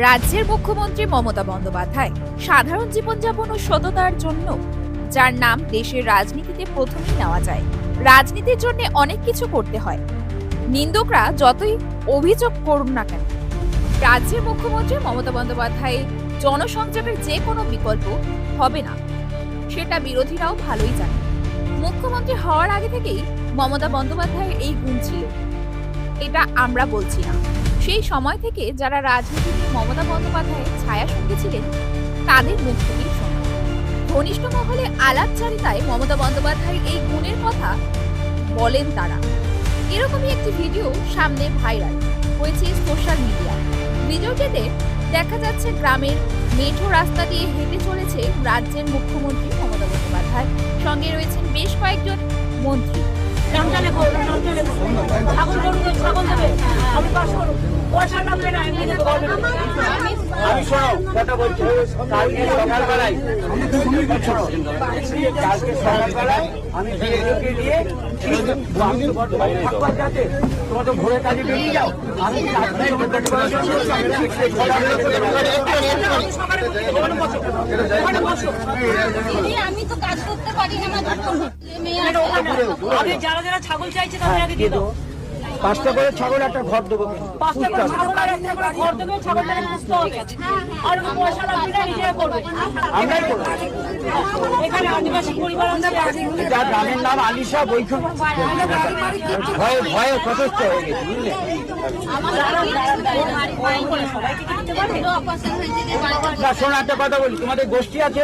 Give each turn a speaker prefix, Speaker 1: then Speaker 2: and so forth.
Speaker 1: রাজ্যের মুখ্যমন্ত্রী মমতা বন্দ্যোপাধ্যায় সাধারণ জীবনযাপন ও সততার জন্য, যার নাম দেশের রাজনীতিতে প্রথমেই নেওয়া যায়। রাজনীতির জন্য অনেক কিছু করতে হয়। নিন্দকরা যতই অভিযোগ করুন না কেন, রাজ্যের মুখ্যমন্ত্রী মমতা বন্দ্যোপাধ্যায় জনসংযোগের যে কোনো বিকল্প হবে না। সেটা বিরোধীরাও ভালোই জানে মুখ্যমন্ত্রী হওয়ার আগে থেকেই মমতা বন্দ্যোপাধ্যায়ের এই গুণ ছিল। এটা আমরা বলছি না। সেই সময় থেকে যারা রাজনীতিতে মমতা বন্দ্যোপাধ্যায়ের ছায়া সঙ্গে ছিলেন, তাদের মুখ থেকেই ঘনিষ্ঠ মহলে আলাপচারিতায় মমতা বন্দ্যোপাধ্যায়ের এই গুণের কথা বলেন তারা। এরকমই একটি ভিডিও সামনে ভাইরাল হয়েছে সোশ্যাল মিডিয়া। ভিডিওটিতে দেখা যাচ্ছে গ্রামের মেঠো রাস্তা দিয়ে হেঁটে চলেছে রাজ্যের মুখ্যমন্ত্রী মমতা বন্দ্যোপাধ্যায়। সঙ্গে রয়েছেন বেশ কয়েকজন মন্ত্রী।
Speaker 2: আমি
Speaker 3: শোনো কথা বলছি। কালকে সকালবেলায় কালকে সকালবেলায় আমি বিএলওকে নিয়ে আমি তো বর্তমানে যাতে তোমরা তো ভোরের কাজে বেরিয়ে যাও। আমি
Speaker 4: তো কাজ করতে পারি না
Speaker 2: যারা যারা ছাগল চাইছে তাদের আগে দিয়ে দাও।
Speaker 3: পাঁচটা করে ছাগল একটা ঘর দেবো
Speaker 2: পাঁচটা করে ছাগল আর একটা করে ঘর দেবে ছাগলটাকে পুষতে হবে আর পয়সা লাগবে না নিজেরা করবে।
Speaker 3: আমরাই করব।
Speaker 2: এখানে আদিবাসী পরিবার আছে
Speaker 3: যা গ্রামের নাম আলিশা বৈঠক ভয়ে ভয়ে কতস্থ হয়ে গেছে বুঝলে?
Speaker 4: সবাইকে
Speaker 3: না শোনো একটা কথা বলি তোমাদের গোষ্ঠী আছে?